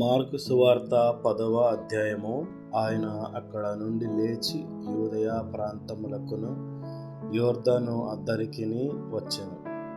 Mark సువార్త పదవ అధ్యాయము. ఆయన అక్కడ నుండి లేచి యూదయ ప్రాంతములకును యోర్ధను అద్దరికిని వచ్చెను.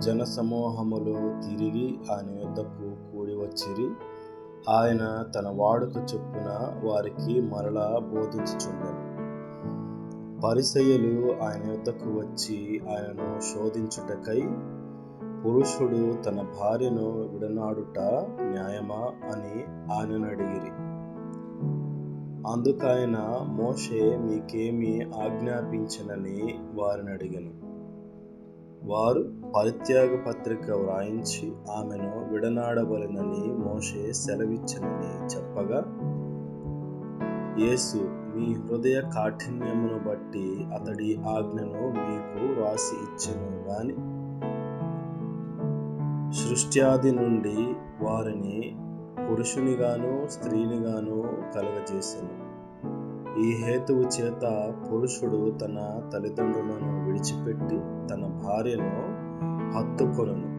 జన సమూహములు తిరిగి ఆయన యుద్ధకు కూడి వచ్చిరి. ఆయన తన వాడుక చొప్పున వారికి మరలా బోధించుచుండెను. పరిసయ్యులు ఆయన యుద్ధకు వచ్చి ఆయనను శోధించుటకై పురుషుడు తన భార్యను విడనాడుట న్యాయమా అని ఆయనను అడిగిరి. అందుకైన మోషే మీకేమి ఆజ్ఞాపించనని వారిని అడిగను. వారు పరిత్యాగ పత్రిక వ్రాయించి ఆమెను విడనాడవలెనని మోషే సెలవిచ్చనని చెప్పగా యేసు మీ హృదయ కాఠిన్యమును బట్టి అతడి ఆజ్ఞను మీకు రాసి ఇచ్చను గాని సృష్ట్యాది నుండి వారిని పురుషునిగాను స్త్రీనిగాను కలగజేసెను. ఈ హేతువు చేత పురుషుడు తన తల్లిదండ్రులను విడిచిపెట్టి తన భార్యను హత్తుకొనను.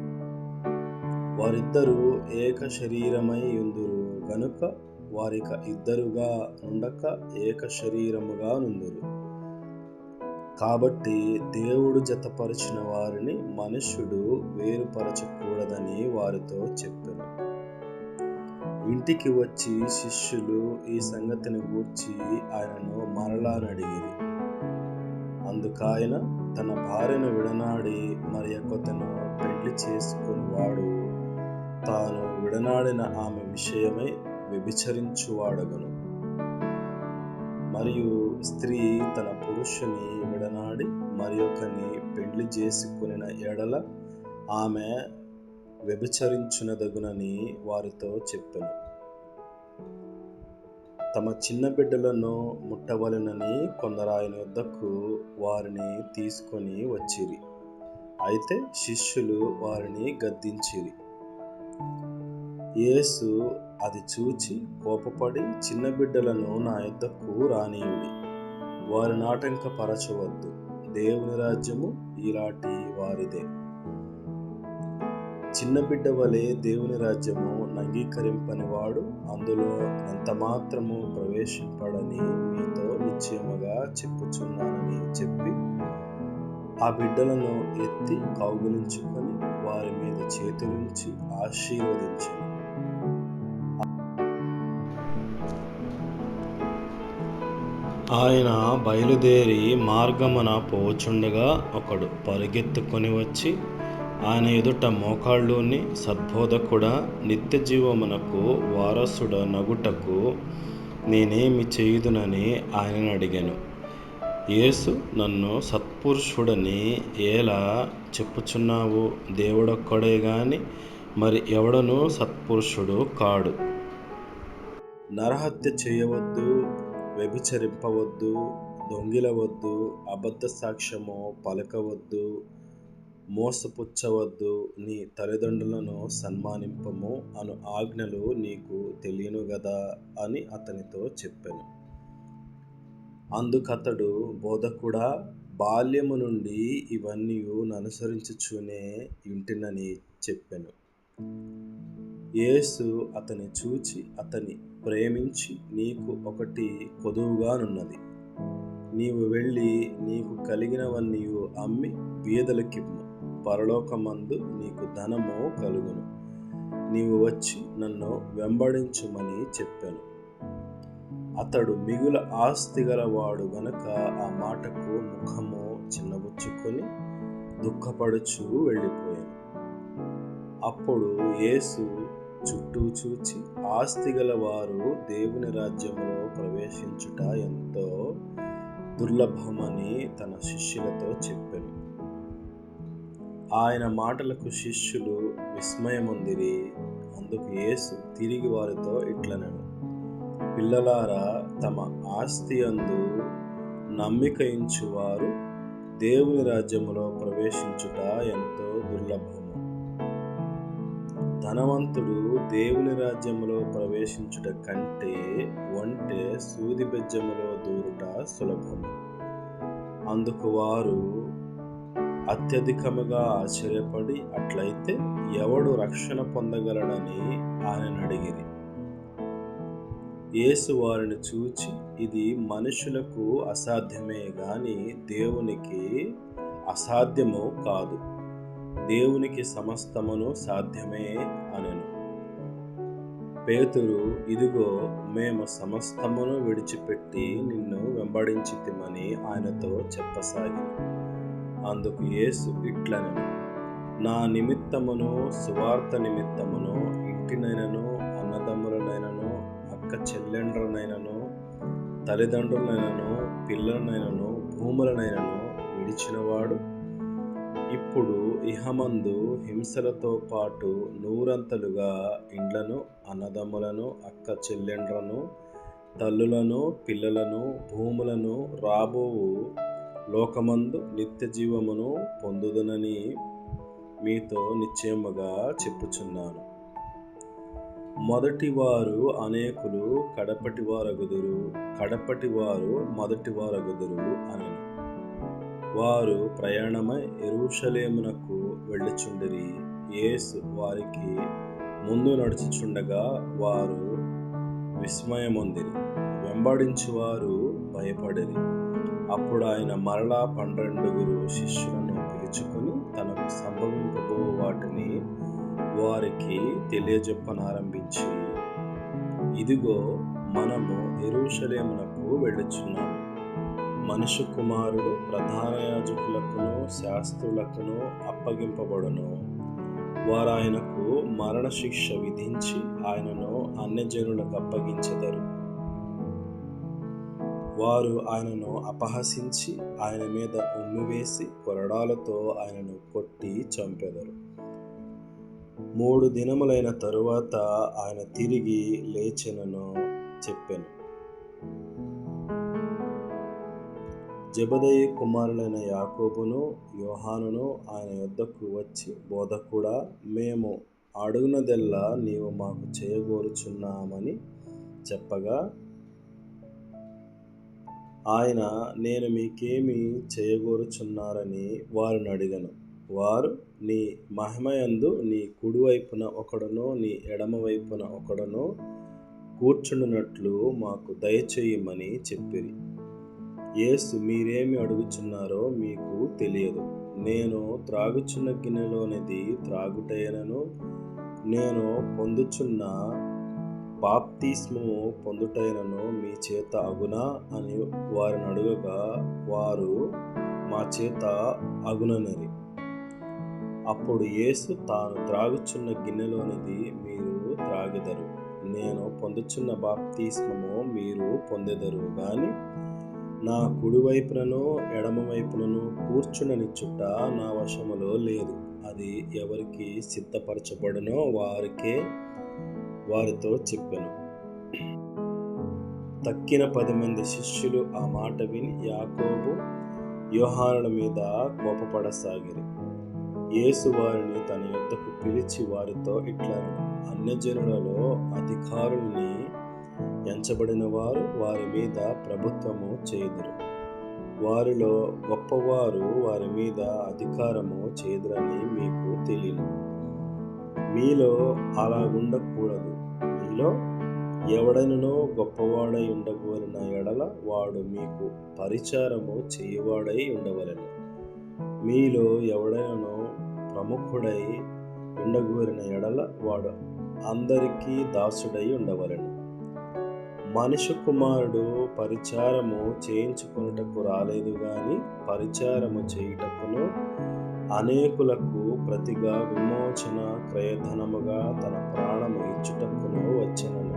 వారిద్దరూ ఏక శరీరమై ఉందురు గనుక వారిక ఇద్దరుగా ఉండక ఏక శరీరముగా నుందురు. కాబట్టి దేవుడు జతపరిచిన వారిని మనుష్యుడు వేరుపరచకూడదని వారితో చెప్పాను. ఇంటికి వచ్చి శిష్యులు ఈ సంగతిని గూర్చి ఆయనను మరలా అడిగిరి. అందుకాయన తన భార్యను విడనాడి మరి ఒకతను పెళ్ళి చేసుకునివాడు. తాను విడనాడిన ఆమె విషయమై వ్యభిచరించువాడగను. మరియు స్త్రీ తన పురుషుని విడనాడి మరి ఒకని పెండ్లి చేసుకుని ఎడల ఆమె వ్యభిచరించునదగునని వారితో చెప్పాను. తమ చిన్న బిడ్డలను ముట్టవలెనని కొందరాయన వద్దకు వారిని తీసుకొని వచ్చిరి. అయితే శిష్యులు వారిని గద్దించిరి. యేసు అది చూచి కోపపడి చిన్న బిడ్డలను నా యొద్దకు రానియుడి వారి నాటంక పరచవద్దు దేవుని రాజ్యము ఇలాంటి వారిదే. చిన్న బిడ్డ వలె దేవుని రాజ్యము నంగీకరింపని వాడు అందులో ఎంత మాత్రము ప్రవేశింపడని మీతో నిశ్చయముగా చెప్పుచున్నానని చెప్పి ఆ బిడ్డలను ఎత్తి కౌగులించుకొని వారి మీద చేతులుంచి ఆశీర్వదించను. ఆయన బయలుదేరి మార్గమున పోచుండగా ఒకడు పరిగెత్తుకొని వచ్చి ఆయన ఎదుట మోకాళ్ళుని సద్బోధకుడ నిత్య జీవమునకు వారసుడ నగుటకు నేనేమి చేయుదునని ఆయనను అడిగాను. యేసు నన్ను సత్పురుషుడని ఎలా చెప్పుచున్నావు? దేవుడొక్కడే గాని మరి ఎవడనూ సత్పురుషుడు కాడు. నరహత్య చేయవద్దు వ్యభిచరింపవద్దు దొంగిలవద్దు అబద్ధ సాక్ష్యము పలకవద్దు మోసపుచ్చవద్దు నీ తల్లిదండ్రులను సన్మానింపము అను ఆజ్ఞలు నీకు తెలియను గదా అని అతనితో చెప్పాను. అందుకతడు బోధకుడా బాల్యము నుండి ఇవన్నీ అనుసరించుచునే ఇంటినని చెప్పాను. యేసు అతని చూచి అతని ప్రేమించి నీకు ఒకటి కొదువుగానున్నది. నీవు వెళ్ళి నీకు కలిగినవన్నీ అమ్మి బీదలకిమ్ము పరలోకమందు నీకు ధనము కలుగును. నీవు వచ్చి నన్ను వెంబడించుమని చెప్పాను. అతడు మిగుల ఆస్తి గలవాడు గనక ఆ మాటకు ముఖము చిన్నబుచ్చుకొని దుఃఖపడుచు వెళ్ళిపోయాను. అప్పుడు యేసు చుట్టూ చూచి ఆస్తి గల వారు దేవుని రాజ్యంలో ప్రవేశించుట ఎంతో దుర్లభమని తన శిష్యులతో చెప్పాను. ఆయన మాటలకు శిష్యులు విస్మయముందిరి అందుకు యేసు తిరిగి వారితో ఇట్లనడు పిల్లలారా తమ ఆస్తి అందు నమ్మిక ఇంచువారు దేవుని రాజ్యములో ప్రవేశించుట ఎంతో దుర్లభం. ధనవంతుడు దేవుని రాజ్యములో ప్రవేశించుట కంటే ఒంటె సూది బెజ్జములో దూరుట సులభము. అందుకు వారు అత్యధికముగా ఆశ్చర్యపడి అట్లయితే ఎవడు రక్షణ పొందగలడని ఆయన అడిగిరి. యేసు వారిని చూచి ఇది మనుషులకు అసాధ్యమే గాని దేవునికి అసాధ్యము కాదు. దేవునికి సమస్తమును సాధ్యమే అనెను. పేతురు ఇదిగో మేము సమస్తమును విడిచిపెట్టి నిన్ను వెంబడించితిమని ఆయనతో చెప్పసాగి అందుకు యేసు ఇట్లనెను నా నిమిత్తమును సువార్త నిమిత్తమును ఇంటినైనను అన్నదమ్ములనైనను అక్క చెల్లెండ్రనైనను తల్లిదండ్రులనైనను పిల్లలనైనను భూములనైనను విడిచినవాడు. ఇప్పుడు ఇహమందు హింసలతో పాటు నూరంతలుగా ఇండ్లను అన్నదమ్ములను అక్క చెల్లెండ్రను తల్లులను పిల్లలను భూములను రాబోవు లోకమందు నిత్య జీవమును పొందుదనని మీతో నిశ్చయముగా చెప్పుచున్నాను. మొదటి వారు అనేకులు కడపటి వారగుదురు కడపటి వారు మొదటి వారగుదురు అనను. వారు ప్రయాణమై ఎరుషలేమునకు వెళ్ళుచుండిరి. యేసు వారికి ముందు నడుచుచుండగా వారు విస్మయమొందిరి. వెంబడించువారు భయపడిరి. అప్పుడు ఆయన మరలా పన్నెండుగురు శిష్యులను పిలుచుకొని తనకు సంభవింపబో వాటిని వారికి తెలియజెప్పనారంభించి ఇదిగో మనము ఎరుషలేమునకు వెళ్ళుచున్నాము. మనుషు కుమారుడు ప్రధాన యాజకులకును శాస్త్రులకును అప్పగింపబడును. వారు ఆయనకు మరణశిక్ష విధించి ఆయనను అన్యజనులకు అప్పగించెదరు. వారు ఆయనను అపహసించి ఆయన మీద ఉమ్మివేసి కొరడాలతో ఆయనను కొట్టి చంపెదరు. మూడు దినములైన తరువాత ఆయన తిరిగి లేచెనను చెప్పాను. జబదయి కుమారులైన యాకోబును యోహానును ఆయన యొద్దకు వచ్చి బోధకుడా మేము అడుగునదెల్లా నీవు మాకు చేయగోరుచున్నామని చెప్పగా ఆయన నేను మీకేమి చేయగోరుచున్నారని వారిని అడిగను. వారు నీ మహిమయందు నీ కుడివైపున ఒకడును నీ ఎడమ వైపున ఒకడును కూర్చుండునట్లు మాకు దయచేయమని చెప్పిరి. యేసు మీరేమి అడుగుచున్నారో మీకు తెలియదు. నేను త్రాగుచున్న గిన్నెలోనిది త్రాగుటైనను నేను పొందుచున్న బాప్తిస్మము పొందుటైనను మీ చేత అగునా అని వారిని అడుగగా వారు మా చేత అగుననరి. అప్పుడు యేసు తాను త్రాగుచున్న గిన్నెలోనిది మీరు త్రాగెదరు. నేను పొందుచున్న బాప్తిస్మము మీరు పొందెదరు. కానీ నా కుడివైపునను ఎడమ వైపునను కూర్చుండనిచ్చుట నా వశములో లేదు. అది ఎవరికి సిద్ధపరచబడునో వారికే వారితో చెప్పాను. తక్కిన పది మంది శిష్యులు ఆ మాట విని యాకోబు యోహానుల మీద కోపపడసాగిరి. యేసు వారిని తన యొద్దకు పిలిచి వారితో ఇట్లా అన్యజనులలో అధికారుల్ని ఎంచబడిన వారు వారి మీద ప్రభుత్వము చేదురు వారిలో గొప్పవారు వారి మీద అధికారము చేదురని మీకు తెలియను. మీలో అలాగుండకూడదు. మీలో ఎవడైననో గొప్పవాడై ఉండవలన ఎడల వాడు మీకు పరిచారము చేయవాడై ఉండవలను. మీలో ఎవడైననో ప్రముఖుడై ఉండగోరిన ఎడల వాడు అందరికీ దాసుడై ఉండవలను. మనుష్య కుమారుడు పరిచారము చేయించుకున్నటకు రాలేదు గాని పరిచారము చేయుటకును అనేకులకు ప్రతిగా విమోచన క్రయధనముగా తన ప్రాణము ఇచ్చుటకును వచ్చినను.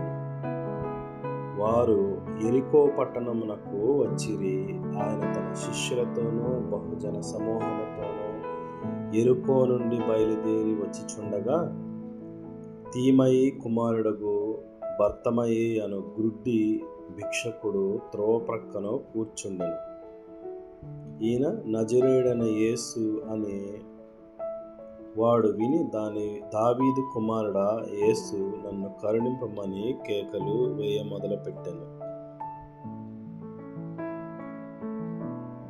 వారు ఎరికో పట్టణమునకు వచ్చిరి. ఆయన తన శిష్యులతోనూ బహుజన సమూహముతోనూ ఎరుకో నుండి బయలుదేరి వచ్చిచుండగా తీమయి కుమారుడగు భర్తమయి అను గుడ్డి భిక్షకుడు త్రోవ ప్రక్కన కూర్చుండెను. ఈయన నజరేడన యేసు అనే వాడు విని దాని దావీదు కుమారుడా యేసు నన్ను కరుణింపమని కేకలు వేయ మొదలుపెట్టాను.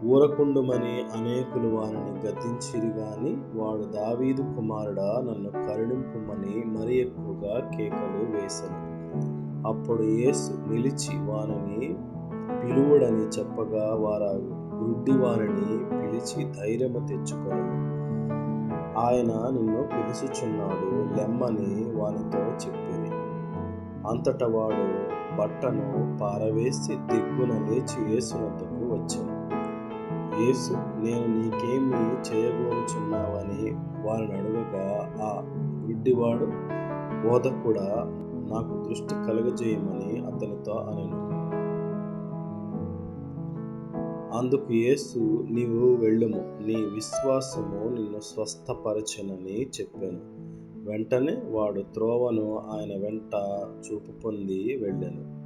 ఊరకుండుమని అనేకులు వారిని గద్దించిరి గాని వాడు దావీదు కుమారుడా నన్ను కరుణింపుమని మరి ఎక్కువగా కేకలు వేశాను అప్పుడు యేసు నిలిచి వానిని పిలువుడని చెప్పగా వారా గుడ్డి వారిని పిలిచి ధైర్యము తెచ్చుకొనను ఆయన నిన్ను పిలుచుచున్నాడు లెమ్మని వానితో చెప్పింది అంతట వాడు బట్టను పారవేసి దిగ్గున లేచి యేసునద్దకు వచ్చాను యేసు నేను నీకేమి చేయగోరుచున్నావని వారిని అడుగగా ఆ గుడ్డివాడు బోధకుడా నాకు దృష్టి కలుగజేయమని అతనితో అనెను. అందుకు యేసు నీవు వెళ్ళుము. నీ విశ్వాసము నిన్ను స్వస్థపరచనని చెప్పాను. వెంటనే వాడు త్రోవను ఆయన వెంట చూపు పొంది వెళ్ళాను.